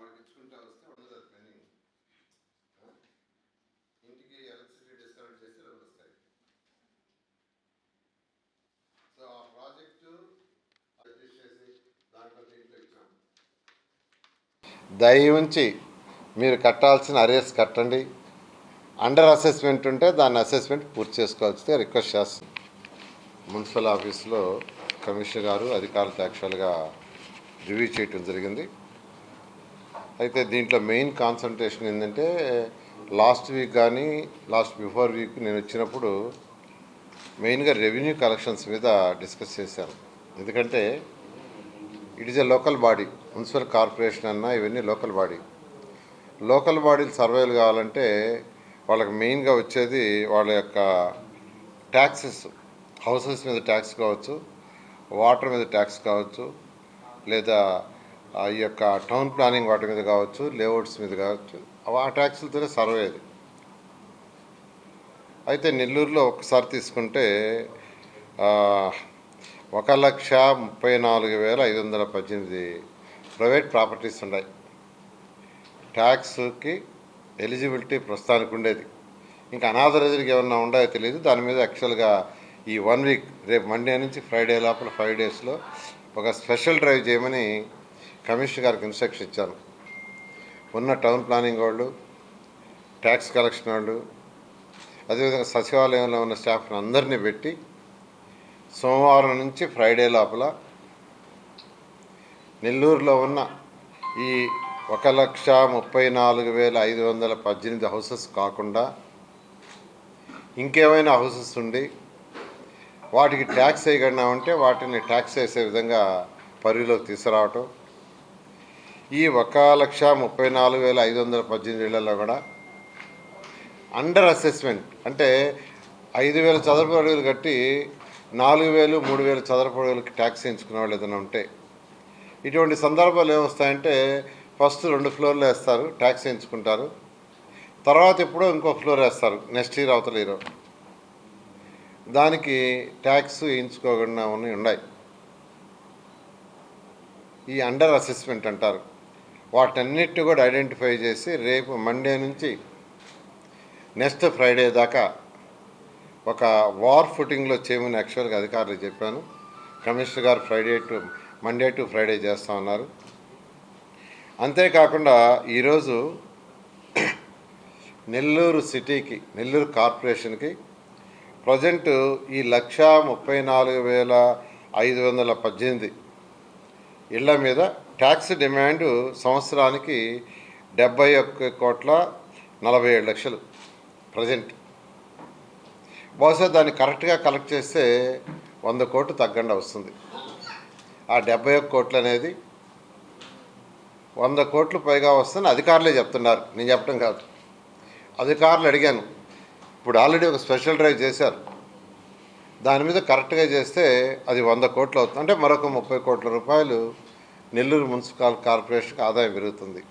క్రోర్స్ ఇచ్చిన ఇచ్చుకుంటా వస్తే ఉండదు అది ఇంటికి ఎలక్ట్రిసిటీ డిస్కనెక్ట్ చేసి రెండు వస్తాయి. సో ఆ ప్రాజెక్టు అడ్జస్ట్ చేసి దాంట్లో దీంట్లో ఇచ్చాం. దయ ఉంచి మీరు కట్టాల్సిన అరేస్ కట్టండి. అండర్ అసెస్మెంట్ ఉంటే దాన్ని అసెస్మెంట్ పూర్తి చేసుకోవాల్సిందే రిక్వెస్ట్ చేస్తాం మున్సిపల్ ఆఫీస్లో కమిషనర్ గారు అధికారులతో యాక్చువల్గా రివ్యూ చేయటం జరిగింది. అయితే దీంట్లో మెయిన్ కాన్సన్ట్రేషన్ ఏంటంటే లాస్ట్ వీక్ కానీ లాస్ట్ బిఫోర్ వీక్ నేను వచ్చినప్పుడు మెయిన్గా రెవెన్యూ కలెక్షన్స్ మీద డిస్కస్ చేశాను. ఎందుకంటే it is a local body municipal corporation అన్నా ఇవన్నీ లోకల్ బాడీ లోకల్ బాడీలు సర్వైవల్ కావాలంటే వాళ్ళకి మెయిన్గా వచ్చేది వాళ్ళ యొక్క ట్యాక్సెస్ హౌసెస్ మీద ట్యాక్స్ కావచ్చు వాటర్ మీద ట్యాక్స్ కావచ్చు లేదా ఈ యొక్క టౌన్ ప్లానింగ్ వాటి మీద కావచ్చు లేఅవుట్స్ మీద కావచ్చు ఆ ట్యాక్సులతోనే సర్వ్ అయ్యేది అయితే నెల్లూరులో ఒకసారి తీసుకుంటే ఒక లక్ష ముప్పై నాలుగు వేల ఐదు వందల పద్దెనిమిది ప్రైవేట్ ప్రాపర్టీస్ ఉన్నాయి. ట్యాక్స్కి ఎలిజిబిలిటీ ప్రస్తుతానికి ఉండేది. ఇంకా అనాథరైజ్కి ఏమన్నా ఉన్నాయో తెలియదు దాని మీద యాక్చువల్గా ఈ వన్ వీక్ రేపు మండే నుంచి ఫ్రైడే లోపల ఫైవ్ డేస్లో ఒక స్పెషల్ డ్రైవ్ చేయమని కమిషనర్ గారికి ఇన్స్ట్రక్షన్ ఇచ్చాను. ఉన్న టౌన్ ప్లానింగ్ వాళ్ళు ట్యాక్స్ కలెక్షన్ వాళ్ళు అదేవిధంగా సచివాలయంలో ఉన్న స్టాఫ్ని అందరినీ పెట్టి సోమవారం నుంచి ఫ్రైడే లోపల నెల్లూరులో ఉన్న ఈ ఒక లక్ష ముప్పై నాలుగు వేల ఐదు వందల పద్దెనిమిది హౌసెస్ కాకుండా ఇంకేమైనా హౌసెస్ ఉండి వాటికి ట్యాక్స్ వేయగలిగినామంటే వాటిని ట్యాక్స్ వేసే విధంగా పరిధిలోకి తీసుకురావటం ఈ ఒక లక్ష ముప్పై నాలుగు వేల ఐదు వందల పద్దెనిమిది ఏళ్ళలో కూడా అండర్ అసెస్మెంట్ అంటే ఐదు వేల చదరపు అడుగులు కట్టి నాలుగు వేలు మూడు వేలు చదరపు అడుగులకి ట్యాక్స్ వేయించుకునే వాళ్ళు ఏదైనా ఉంటే ఇటువంటి సందర్భాలు ఏమొస్తాయంటే ఫస్ట్ రెండు ఫ్లోర్లు వేస్తారు ట్యాక్స్ వేయించుకుంటారు తర్వాత ఎప్పుడో ఇంకో ఫ్లోర్ వేస్తారు నెక్స్ట్ ఇయర్ అవతల ఇయర్ దానికి ట్యాక్స్ వేయించుకోకుండా ఉన్నాయి. ఉన్నాయి ఈ అండర్ అసెస్మెంట్ అంటారు. వాటన్నిటిని కూడా ఐడెంటిఫై చేసి రేపు మండే నుంచి నెక్స్ట్ ఫ్రైడే దాకా ఒక వార్ ఫుటింగ్లో చేయమని యాక్చువల్గా అధికారులు చెప్పాను. కమిషనర్ గారు Friday to Monday to Friday చేస్తా ఉన్నారు. అంతేకాకుండా ఈరోజు నెల్లూరు సిటీకి నెల్లూరు కార్పొరేషన్కి ప్రజెంట్ ఈ లక్ష ముప్పై నాలుగు వేల ఐదు వందల పద్దెనిమిది ఇళ్ళ మీద ట్యాక్స్ డిమాండ్ సంవత్సరానికి డెబ్బై ఒక్క కోట్ల నలభై ఏడు లక్షలు ప్రజెంట్. బహుశా దాన్ని కరెక్ట్గా కలెక్ట్ చేస్తే వంద కోట్లు తగ్గండి వస్తుంది. ఆ డెబ్బై ఒక్క కోట్లు అనేది వంద కోట్లు పైగా వస్తుందని అధికారులే చెప్తున్నారు. నేను చెప్పడం కాదు. అధికారులు అడిగాను. ఇప్పుడు ఆల్రెడీ ఒక స్పెషల్ డ్రైవ్ చేశారు. దాని మీద కరెక్ట్గా చేస్తే అది వంద కోట్లు అవుతుంది. అంటే మరొక ముప్పై కోట్ల రూపాయలు నెల్లూరు మున్సిపల్ కార్పొరేషన్కి ఆదాయం పెరుగుతుంది.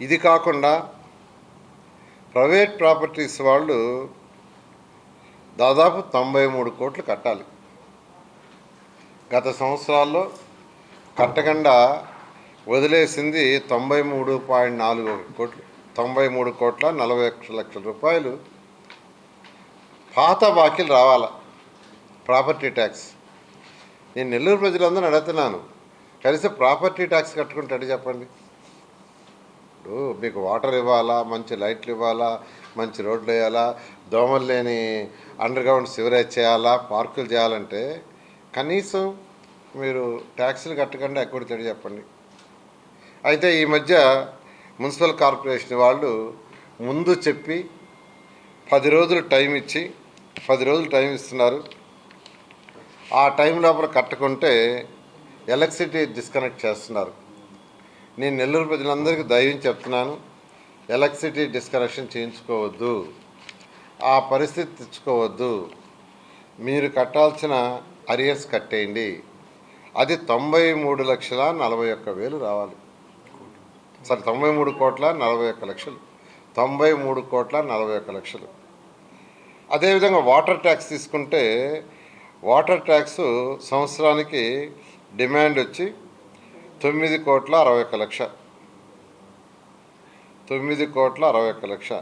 ఇది కాకుండా ప్రైవేట్ ప్రాపర్టీస్ వాళ్ళు దాదాపు తొంభై మూడు కోట్లు కట్టాలి. గత సంవత్సరాల్లో కట్టకుండా వదిలేసింది తొంభై మూడు పాయింట్ నాలుగు కోట్లు తొంభై మూడు కోట్ల నలభై లక్షల రూపాయలు. పాత బాకీలు రావాల? Property tax. నేను నెల్లూరు ప్రజలందరూ అడుగుతున్నాను. కనీసం ప్రాపర్టీ ట్యాక్స్ కట్టుకుంటాడు చెప్పండి. ఇప్పుడు మీకు వాటర్ ఇవ్వాలా మంచి లైట్లు ఇవ్వాలా మంచి రోడ్లు వేయాలా దోమలు లేని అండర్ గ్రౌండ్ సివరేజ్ చేయాలా పార్కులు చేయాలంటే కనీసం మీరు ట్యాక్సులు కట్టకుండా ఎక్కడ తెడి చెప్పండి. అయితే ఈ మధ్య మున్సిపల్ కార్పొరేషన్ వాళ్ళు ముందు చెప్పి పది రోజులు టైం ఇచ్చి పది రోజులు టైం ఇస్తున్నారు. ఆ టైం లోపల కట్టుకుంటే ఎలక్ట్రిసిటీ డిస్కనెక్ట్ చేస్తున్నారు. నేను నెల్లూరు ప్రజలందరికీ ధైర్యం చెప్తున్నాను ఎలక్ట్రిసిటీ డిస్కనెక్షన్ చేయించుకోవద్దు ఆ పరిస్థితి తెచ్చుకోవద్దు. మీరు కట్టాల్సిన అరియర్స్ కట్టేయండి. అది తొంభై మూడు లక్షల నలభై ఒక్క వేలు రావాలి. సరే తొంభై మూడు కోట్ల నలభై ఒక్క లక్షలు. తొంభై మూడు కోట్ల నలభై ఒక్క లక్షలు. అదేవిధంగా వాటర్ ట్యాక్స్ తీసుకుంటే వాటర్ ట్యాక్స్ సంవత్సరానికి డిమాండ్ వచ్చి తొమ్మిది కోట్ల అరవై ఒక్క లక్ష. తొమ్మిది కోట్ల అరవై ఒక్క లక్ష.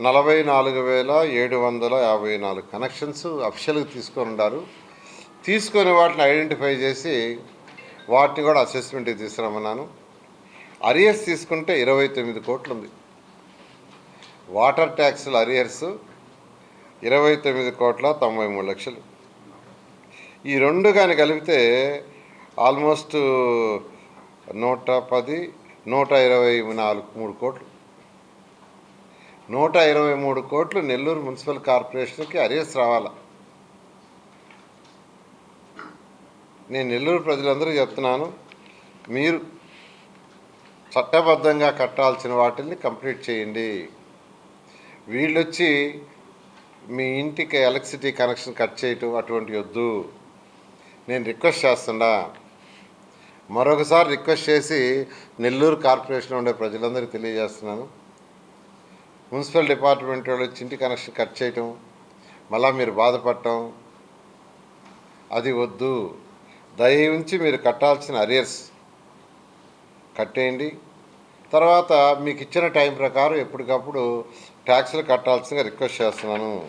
నలభై నాలుగు వేల ఏడు వందల యాభై నాలుగు కనెక్షన్స్ అఫిషియల్గా తీసుకొని ఉన్నారు తీసుకొని వాటిని ఐడెంటిఫై చేసి వాటిని కూడా అసెస్మెంట్కి తీసుకురమ్మన్నాను. అరియర్స్ తీసుకుంటే ఇరవై తొమ్మిది కోట్లు ఉంది వాటర్ ట్యాక్స్ల అరియర్స్ ఇరవై తొమ్మిది కోట్ల తొంభై మూడు లక్షలు. ఈ రెండు కానీ కలిపితే ఆల్మోస్ట్ నూట పది నూట ఇరవై నాలుగు మూడు కోట్లు. నూట ఇరవై మూడు కోట్లు నెల్లూరు మున్సిపల్ కార్పొరేషన్కి అరియర్స్ రావాలా. నేను నెల్లూరు ప్రజలందరూ చెప్తున్నాను మీరు చట్టబద్ధంగా కట్టాల్సిన వాటిని కంప్లీట్ చేయండి. వీళ్ళొచ్చి మీ ఇంటికి ఎలక్ట్రిసిటీ కనెక్షన్ కట్ చేయటం అటువంటి వద్దు. నేను రిక్వెస్ట్ చేస్తున్నా. మరొకసారి రిక్వెస్ట్ చేసి నెల్లూరు కార్పొరేషన్ ఉండే ప్రజలందరికీ తెలియజేస్తున్నాను. మున్సిపల్ డిపార్ట్మెంట్ వాళ్ళు చింటి కనెక్షన్ కట్ చేయటం మళ్ళా మీరు బాధపడటం అది వద్దు. దయవుంచి మీరు కట్టాల్సిన అరియర్స్ కట్టేయండి. తర్వాత మీకు ఇచ్చిన టైం ప్రకారం ఎప్పటికప్పుడు ట్యాక్స్లు కట్టాల్సిందిగా రిక్వెస్ట్ చేస్తున్నాను.